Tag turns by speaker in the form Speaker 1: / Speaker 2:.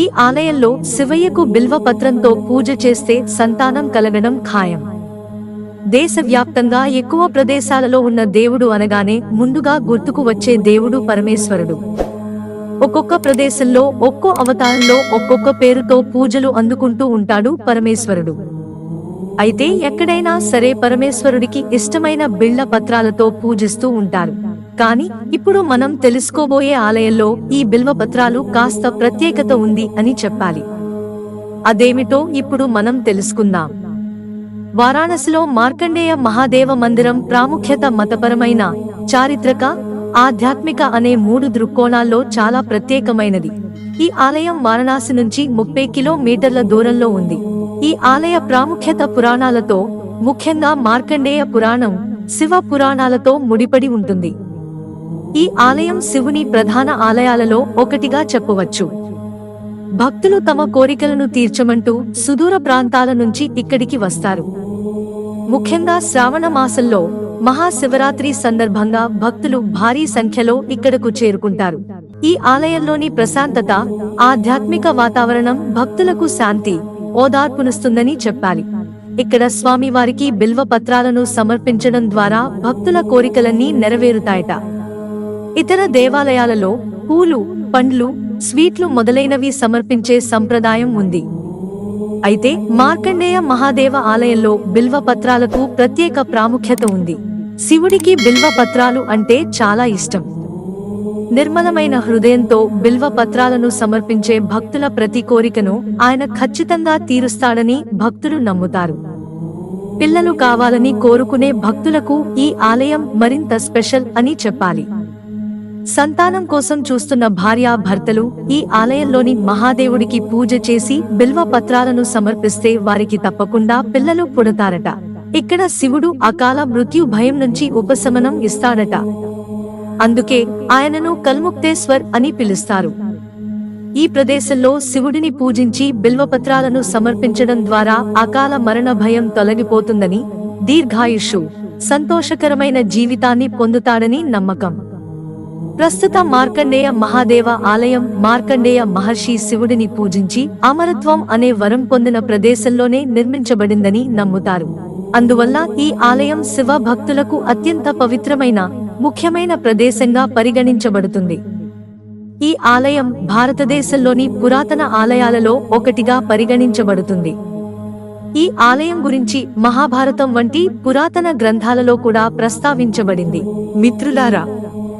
Speaker 1: ఈ ఆలయంలో శివయ్యకు బిల్వ పత్రంతో పూజ చేస్తే సంతానం కలగడం ఖాయం. దేశవ్యాప్తంగా ఎక్కువ ప్రదేశాలలో ఉన్న దేవుడు అనగానే ముందుగా గుర్తుకు వచ్చే దేవుడు పరమేశ్వరుడు. ఒక్కొక్క ప్రదేశంలో ఒక్కో అవతారంలో ఒక్కొక్క పేరుతో పూజలు అందుకుంటూ ఉంటాడు పరమేశ్వరుడు. అయితే ఎక్కడైనా సరే పరమేశ్వరుడికి ఇష్టమైన బిళ్ళ పత్రాలతో పూజిస్తూ ఉంటారు. కానీ ఇప్పుడు మనం తెలుసుకోబోయే ఆలయంలో ఈ బిల్వపత్రాలు కాస్త ప్రత్యేకత ఉంది అని చెప్పాలి. అదేమిటో ఇప్పుడు మనం తెలుసుకుందాం. వారాణసిలో మార్కండేయ మహాదేవ మందిరం ప్రాముఖ్యత మతపరమైన చారిత్రక ఆధ్యాత్మిక అనే మూడు దృక్కోణాల్లో చాలా ప్రత్యేకమైనది. ఈ ఆలయం వారణాసి నుంచి ముప్పై కిలోమీటర్ల దూరంలో ఉంది. ఈ ఆలయ ప్రాముఖ్యత పురాణాలతో ముఖ్యంగా మార్కండేయ పురాణం శివ పురాణాలతో ముడిపడి ఉంటుంది. ఈ ఆలయం శివుని ప్రధాన ఆలయాలలో ఒకటిగా చెప్పవచ్చు. భక్తులు తమ కోరికలను తీర్చమంటూ సుదూర ప్రాంతాల నుంచి ఇక్కడికి వస్తారు. ముఖ్యంగా శ్రావణ మాసంలో మహాశివరాత్రి సందర్భంగా భక్తులు భారీ సంఖ్యలో ఇక్కడకు చేరుకుంటారు. ఈ ఆలయంలోని ప్రశాంతత ఆధ్యాత్మిక వాతావరణం భక్తులకు శాంతి ఓదార్పునిస్తుందని చెప్పాలి. ఇక్కడ స్వామివారికి బిల్వ పత్రాలను సమర్పించడం ద్వారా భక్తుల కోరికలన్నీ నెరవేరుతాయట. ఇతర దేవాలయాలలో పూలు పండ్లు స్వీట్లు మొదలైనవి సమర్పించే సంప్రదాయం ఉంది. అయితే మార్కండేయ మహాదేవ ఆలయంలో బిల్వ పత్రాలకు ప్రత్యేక ప్రాముఖ్యత ఉంది. శివుడికి బిల్వ పత్రాలు అంటే చాలా ఇష్టం. నిర్మలమైన హృదయంతో బిల్వ పత్రాలను సమర్పించే భక్తుల ప్రతి కోరికను ఆయన ఖచ్చితంగా తీరుస్తాడని భక్తులు నమ్ముతారు. పిల్లలు కావాలని కోరుకునే భక్తులకు ఈ ఆలయం మరింత స్పెషల్ అని చెప్పాలి. సంతానం కోసం చూస్తున్న భార్యా భర్తలు ఈ ఆలయంలోని మహాదేవుడికి పూజ చేసి బిల్వ పత్రాలను సమర్పిస్తే వారికి తప్పకుండా పిల్లలు పుడతారట. ఇక్కడ శివుడు అకాల మృత్యు భయం నుంచి ఉపశమనం ఇస్తాడట. అందుకే ఆయనను కల్ముక్తేశ్వర్ అని పిలుస్తారు. ఈ ప్రదేశంలో శివుడిని పూజించి బిల్వపత్రాలను సమర్పించడం ద్వారా అకాల మరణ భయం తొలగిపోతుందని దీర్ఘాయుషు సంతోషకరమైన జీవితాన్ని పొందుతాడని నమ్మకం. ప్రస్తుత మార్కండేయ మహాదేవ ఆలయం మార్కండేయ మహర్షి శివుడిని పూజించి అమరత్వం అనే వరం పొందిన ప్రదేశంలోనే నిర్మించబడిందని నమ్ముతారు. అందువల్ల ఈ ఆలయం శివ భక్తులకు అత్యంత పవిత్రమైన ముఖ్యమైన ప్రదేశంగా పరిగణించబడుతుంది. ఈ ఆలయం భారతదేశంలోని పురాతన ఆలయాలలో ఒకటిగా పరిగణించబడుతుంది. ఈ ఆలయం గురించి మహాభారతం వంటి పురాతన గ్రంథాలలో కూడా ప్రస్తావించబడింది. మిత్రులారా